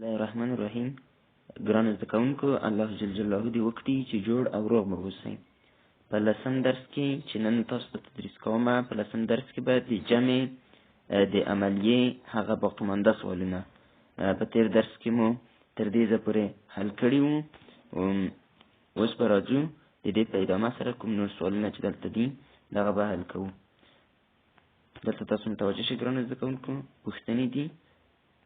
الله الرحمن الرحیم ګران زده کوونکو الله جل جلاله دې وکړي چې جوړ او روغ مو اوسئ په لسم درس کې چې نن تاسو ته تدریس کومه په لسم درس کې به د جمع د عملیې هغه باقیمانده سوالونه. په تیر درس کې مو تر دې ځه پورې حل کړي وو. اوس به راځو. د دې په ادامه سره کوم نور سوالونه چې دلته دي دغه به حل کوو. دلته تاسو متوجه شئ ګرانو زده کوونکو پوښتنې دي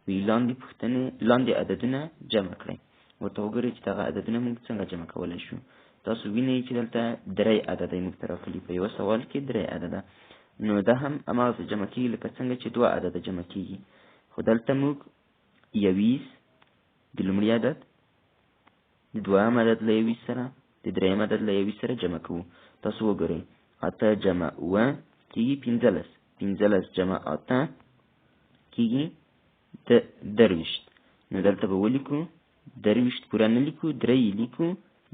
وی لاندې پوښتنې لاندې عددونه جمع کړئ. ورته وګورئ چې دغه عددونه موږ څنګه جمع کولی شو. تاسو وینئ چې دلته درې عدده موږ ته راغلي په یوه سوال کې درې عدده. نو دا هم هماغسې جمع کېږي لکه څنګه چې دوه عدده جمع کېږي خو دلته موږ یویس د لومړي عدد د دویم عدد له یویس سره د دریم عدد له یویس سره جمع کوو. تاسو وګورئ. اته جمع اوه کېږي پنځلس. پنځلس جمع اته کېږي درویشت نو دلته به ولیکو درویشت پوره نه لیکو درې لیکو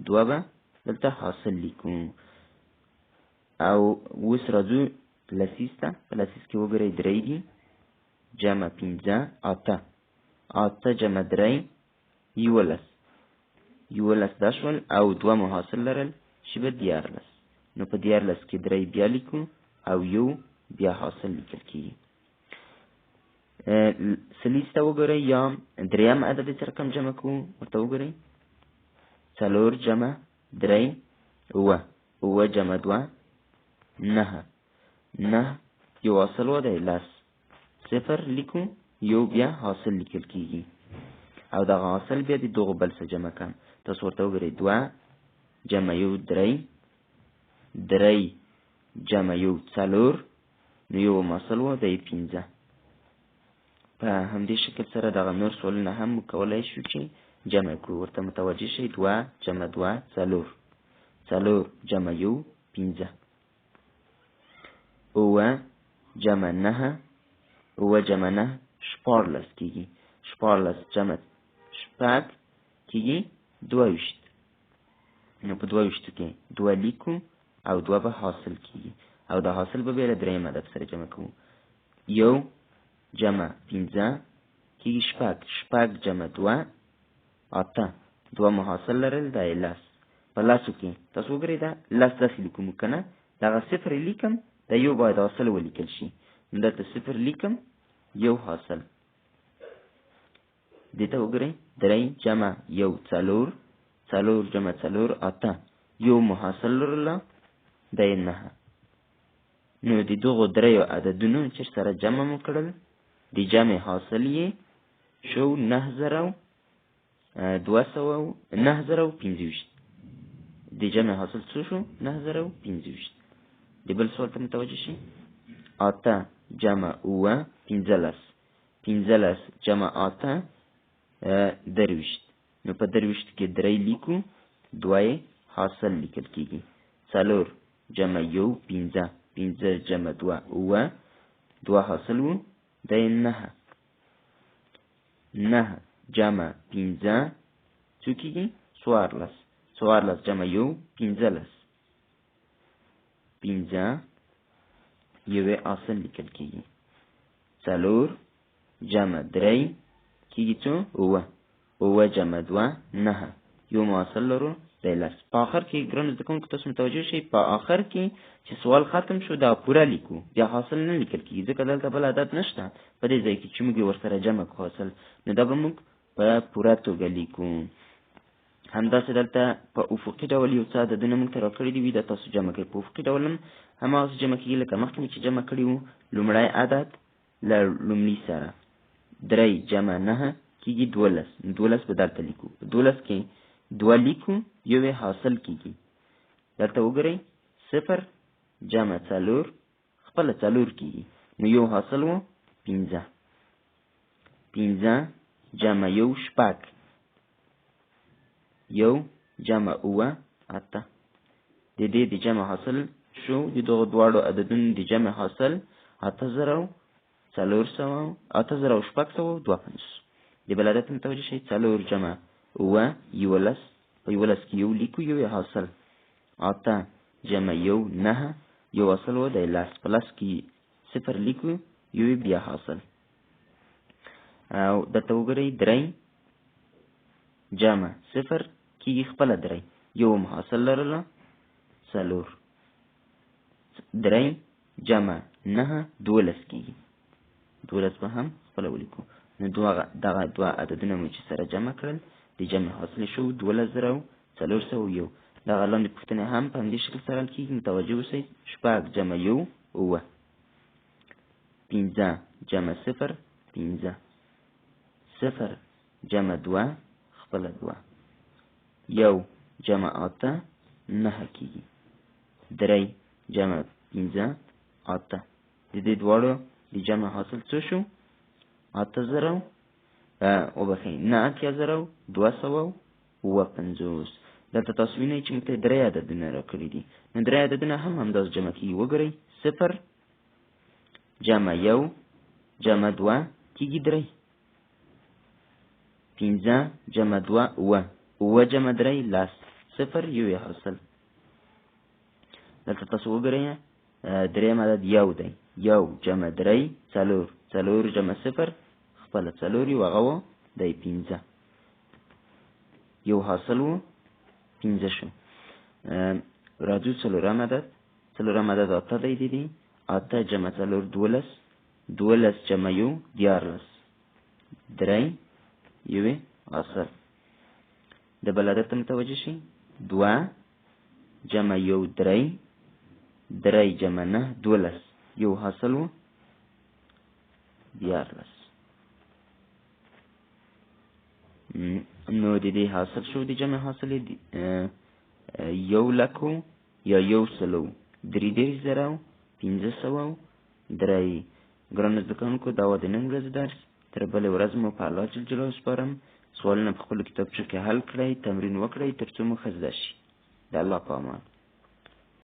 دوه به دلته حاصل لیکو او اوس راځو لسیس ته په لسیس کې وګورئ درې دي جمع پنځه اته اته جمع درې یولس یولس دا شول او دوه مو حاصل لرل چې به دیارلس نو په دیارلس کې درې بیا لیکو او یو بیا حاصل لیکل کېږي سلیس ته وګورئ یا دریم عدد سره کم جمع کوو ورته وګورئ څلور جمع درې اوه اوه جمع دوه نهه نه یو حاصل و دی لس صفر لیکو یو بیا حاصل لیکل کېږي او دغه حاصل بیا د دغو بل سره جمع کړم تاسو ورته وګورئ دوه جمع یو درې درې جمع یو څلور نو یو حاصل و دی پنځه په همدې شکل سره دغه نور سوالونه هم کولای شو چې جمع کړو. ورته متوجه شئ دوه جمع دوه څلور. څلور جمع یو پنځه. اوه جمع نهه اوه جمع نهه شپاړلس کېږي شپاړلس جمع شپږ کېږي دوه ویشت. نو په دوه ویشتو کې دوه لیکو او دوه به حاصل کېږي او د حاصل به بیا له درېیم عدد سره جمع کوو یو جمع پنځه کېږي شپږ شپږ جمع دوه اته. دوه محاصل لرل دا لس. په لسو کې تاسو وګورئ دا لس داسې لیکو که نه؟ دغه صفر لیکم دا یو باید حاصل ولیکل شي. نو دلته صفر لیکم یو حاصل. دې ته وګورئ درې جمع یو څلور څلور جمع څلور اته. یو محاصل لرله دا یې نهه. نو د دغو دریو عددونو چې سره جمع مو کړل د جمع حاصل یې شو نه زره دوه سوه نه زره پنځه ویشت د جمع حاصل څو شو؟ نه زره پنځه ویشت د بل سوال ته متوجه شي اته جمع اوه پنځلس. پنځلس جمع اته درویشت. نو په درویشت کې درې لیکو دوه حاصل لیکل کېږي څلور جمع یو پنځه. پنځه جمع دوه اوه. دوه حاصل وو د نهه نهه جمع پنځه څو کېږي څوارلس څوارلس جمع یو پنځلس پنځه یوې اصل لیکل کېږي څلور جمع درې کېږي څو اوه اوه جمع دوه نهه یو مواصل لرو دی لس په آخر کې ګرانو زده کوونکو تاسو متوجه شئ په آخر کې چې سوال ختم شو دا پوره لیکو. بیا حاصل نه لیکل کېږي ځکه دلته بل عدد نشته. په دې ځای کې چې موږ ورسره جمع کړو حاصل. نو دا به موږ په پوره توګه لیکو. همداسې دلته په افقي ډول یو څه عددونه موږ ته راکړي دي وي دا تاسو جمع کوئ په افقي ډول هم هماغسې جمع کېږي لکه مخکې چې جمع کړي وو لومړی عدد له لومړي سره. درې جمع نهه کېږي دولس. دولس به دلته لیکو. دولس کې دوه لیکو یو حاصل کیږي. دلته وګورئ صفر جمع څلور خپله څلور کیږي. نو یو حاصل وو پنځه. پنځه جمع یو شپږ. یو جمع اوه اته. د دې د جمع حاصل شو د دغو دواړو عددونو د جمع حاصل اته زره څلور سوه اته زره شپږ سوه دوه پنځوس. د بل عدد متوجه شئ څلور جمع اوه یولس په یولس کې یو لیکو یو حاصل اته جمع یو نهه یو اصل و دی لس په لس کې صفر لیکو یو بیا حاصل او درته وګورئ درې جمع صفر کیږي خپله درې یو محاصل لرله څلور درې جمع نهه دولس کیږي دولس به هم خپله ولیکو نو دغه دوه عددونه مو چې سره جمع کړل د جمع حاصل شو دولس زره څلور سوه یو. دغه لاندې پوښتنې هم په همدې شکل حل کېږي متوجه اوسئ شپږ جمع یو اووه. پنځه جمع صفر پنځه. صفر جمع دوه خپله دوه. یو جمع اته نهه کېږي درې جمع پنځه اته. د دې دواړو د جمع حاصل څه شو؟ اته زره وبخښئ نه اتیا زره دوه سوه اووه پنځوس. دلته تاسو وینئ چې موږ ته درې عددونه راکړي دي. نو درې عددونه هم همداسې جمع کېږي وګورئ. صفر جمع یو جمع دوه کېږي درې. پنځه جمع دوه اووه اووه جمع درې لس صفر یو یې حاصل. دلته تاسو وګورئ دریم عدد یو دی. یو جمع درې څلور. څلور جمع صفر خپله څلور یو هغه و دی پنځه. یو حاصل و پنځه شو. راځو څلورم عدد. څلورم عدد اته دی دی اته جمع څلور دولس. دولس جمع یو دیارلس. درې یوې حاصل د بل عدد ته متوجه شي دوه جمع یو درې. درې جمع نه دولس. یو حاصل و دیارلس نو د دې حاصل شو د جمع حاصل یو لکو یا یو سلو. درې دېرش زره پنځه سوه درې. ګرانو زده کوونکو دا وه د نن ورځې درس. تر بلې ورځ مو په الله جل جلاله سپارم. سوالونه په خپلو کتابچو کې حل کړئ تمرین وکړئ تر څو مو ښه زده شي. د الله په امان